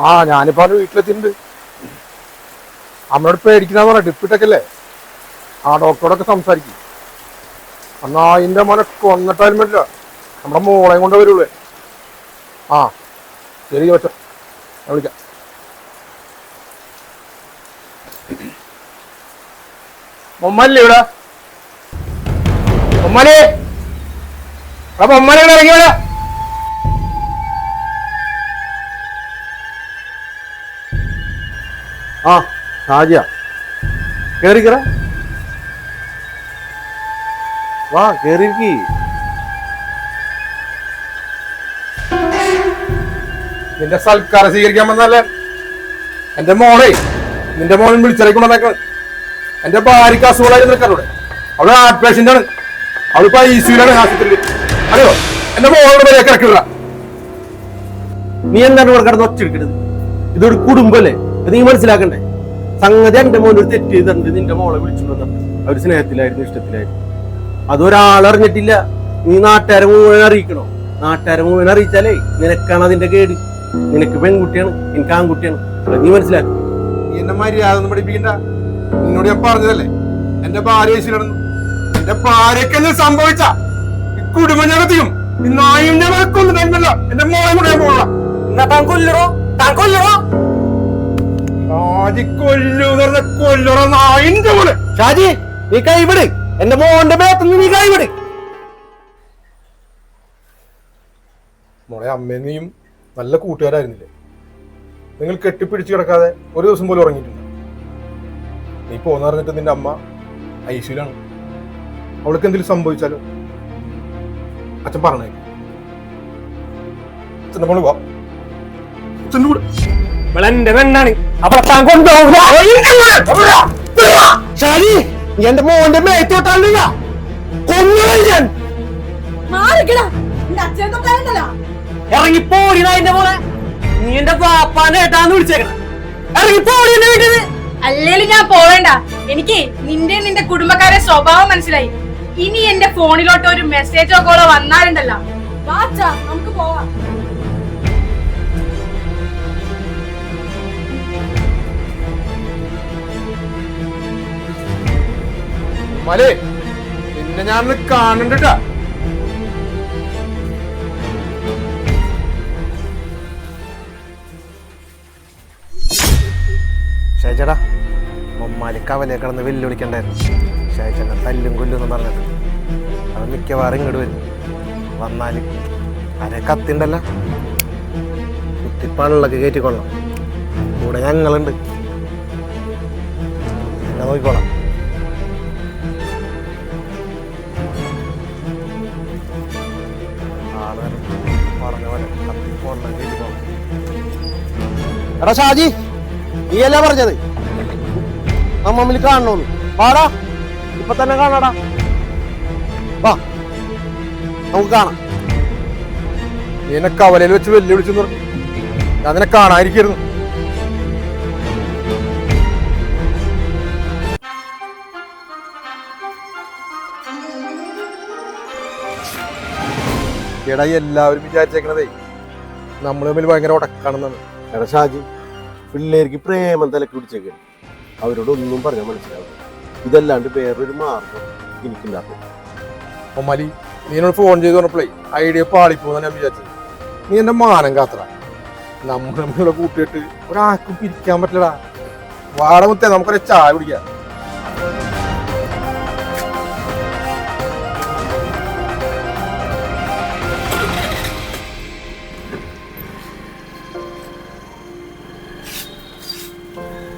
ആ ഞാനിപ്പോ അവന്റെ വീട്ടിലെത്തിയിട്ടുണ്ട്. അമ്മയോട് പേടിക്കുന്ന പറഞ്ഞ ഡിപ്പിട്ടൊക്കെ ആ ഡോക്ടറോടൊക്കെ സംസാരിക്കും. എന്നാ അതിന്റെ മോനെ കൊന്നിട്ടാലും പറ്റില്ല. നമ്മുടെ മോളെയും കൊണ്ട് വരുള്ളൂ. ആ ശരി ചോദിച്ചോ ഞാൻ വിളിക്കാം. മൊമ്മല്ലേ ഇവിടെ? മൊമ്മനെ ആ മൊമ്മലേ ഇറങ്ങി ഇവിടെ. ആ ഷാജിയ. കേറിക്കറ വാ കേറിയിരിക്കി. നിന്റെ സൽക്കാരം സ്വീകരിക്കാൻ വന്നല്ലേ എന്റെ മോളെ നിന്റെ മോൻ വിളിച്ചിറക്കൊണ്ടേക്കണം എന്റെ ഭാര്യക്ക് അസുഖമായി നിൽക്കാറുണ്ട് അവൾ ഹാർട്ട് പേഷ്യന്റ് ആണ്. അവളിപ്പോ ഐ സിയിലാണ് ആശുപത്രിയിൽ അറിയോ എന്റെ മോളോട് വരെ ഇറക്കില്ല നീ എന്താണ് ഇവിടെ കിടന്ന് ഒച്ചെടുക്കണത് ഇതൊരു കുടുംബല്ലേ? നീ മനസ്സിലാക്കണ്ടേ? സംഗതി എന്റെ മോൻ ഒരു തെറ്റ് ചെയ്തിട്ടുണ്ട്. നിന്റെ മോളെ വിളിച്ചിട്ടുണ്ട് അവർ സ്നേഹത്തിലായിരുന്നു ഇഷ്ടത്തിലായിരുന്നു. അതൊരാളറിഞ്ഞിട്ടില്ല നീ നാട്ടുകാരെ മുഴുവൻ അറിയിക്കണോ? നാട്ടുകാരെ മുഴുവൻ അറിയിച്ചാലേ നിനക്കാണ് അതിന്റെ കേട്. നിനക്ക് പെൺകുട്ടിയാണ് എനിക്ക് ആൺകുട്ടിയാണ്. നീ മനസ്സിലാക്കും നീ എന്നെ മര്യാദ പഠിപ്പിക്കണ്ട. നിന്നോട് ഞാൻ പറഞ്ഞതല്ലേ? എന്റെ ഭാര്യ ഐസിയിലാണെന്ന് എന്റെ ഭാര്യക്ക് എന്ത് സംഭവിച്ച? കുടുംബം ഞാൻ എത്തിക്കും നായും ഞാൻ കൊന്നിട്ടല്ല എന്റെ മോളെ കൂടെ ഞാൻ പോകണം. താൻ കൊല്ലറോ താൻ കൊല്ലറോ ഷാജി നീ കൈവിട്. എന്റെ മോന്റെ മേത്തുനിന്ന് നീ കൈവിട്. മോളെ അമ്മയും നീയും നല്ല കൂട്ടുകാരായിരുന്നില്ലേ? നിങ്ങൾ കെട്ടിപ്പിടിച്ച് കിടക്കാതെ ഒരു ദിവസം പോലും ഉറങ്ങിയിട്ടില്ല. നീ പോന്ന് പറഞ്ഞിട്ട് നിന്റെ അമ്മ ഐശ്വര്യാണ് അവൾക്ക് എന്തെങ്കിലും സംഭവിച്ചാലോ? അച്ഛൻ പറഞ്ഞേ അച്ഛന്റെ മോൾ വാ. അച്ഛന്റെ കൂടെ എന്റെ പെണ്ണാണ് അവളെ താൻ എന്റെ മോന്റെ കൊന്നു ഞാൻ. മാറിക്കടാ. എന്റെ ഇറങ്ങി പോടിനാ എന്റെ മോളെ. നീ എന്റെ പാപ്പാനെ ഏട്ടാന്ന് വിളിച്ചേക്കണം. ഇറങ്ങി പോടി എന്റെ വീട്ടിൽ അല്ലേലും ഞാൻ പോവേണ്ട. എനിക്ക് നിന്റെ നിന്റെ കുടുംബക്കാരെ സ്വഭാവം മനസ്സിലായി. ഇനി എന്റെ ഫോണിലോട്ട് ഒരു മെസ്സേജോ കോളോ വന്നാലുണ്ടല്ലോ. വാച്ചാ നമുക്ക് പോവാം. മലേ നിന്നെ ഞാൻ കാണണ്ടട്ടാ ഷേജടാ മമ്മാലി കവലെ കിടന്ന് വെല്ലുവിളിക്കണ്ടായിരുന്നു ശേഷന്റെ തല്ലും കൊല്ലും എന്ന് പറഞ്ഞിട്ട് അവൻ മിക്കവാറും ഇങ്ങോട്ട് വരും. വന്നാൽ അരെ കത്തിണ്ടല്ല. കുത്തിപ്പള്ളൊക്കെ കയറ്റിക്കൊള്ളാം കൂടെ ഞങ്ങളുണ്ട്. എന്നെ നോക്കിക്കോളാം. എടാ ഷാജി നീ അല്ല പറഞ്ഞത് നമ്മമ്മിൽ കാണണോന്ന്. പാടാ ഇപ്പൊ തന്നെ കാണാടാ. വാ നമുക്ക് കാണാം. എന്നെ കവലയിൽ വെച്ച് വെല്ലുവിളിച്ചു ഞാൻ നിന്നെ കാണാതിരിക്കുന്നു എടാ എല്ലാവരും വിചാരിച്ചേക്കണതേ നമ്മൾ തമ്മിൽ ഭയങ്കര ഉടക്കാണെന്നാണ്. എടാ ഷാജി പിള്ളേർക്ക് പ്രേമം തലക്ക് പിടിച്ചേക്കാണ് അവരോട് ഒന്നും പറഞ്ഞാൽ മനസ്സിലാവും. ഇതല്ലാണ്ട് വേറൊരു മാർഗം എനിക്കുണ്ടാക്കും. ഒമ്മലി നീ എന്നോട് ഫോൺ ചെയ്ത് പറഞ്ഞപ്പോഴേ ഐഡിയ പാളിപ്പോ ഞാൻ വിചാരിച്ചത്. നീ എന്റെ മാനം കാത്ര നമ്മൾ നമ്മളെ കൂട്ടിയിട്ട് ഒരാൾക്കും പിരിക്കാൻ പറ്റില്ലടാ. വാടമുത്തേ നമുക്കൊരു ചായ കുടിക്കാം. 嗯。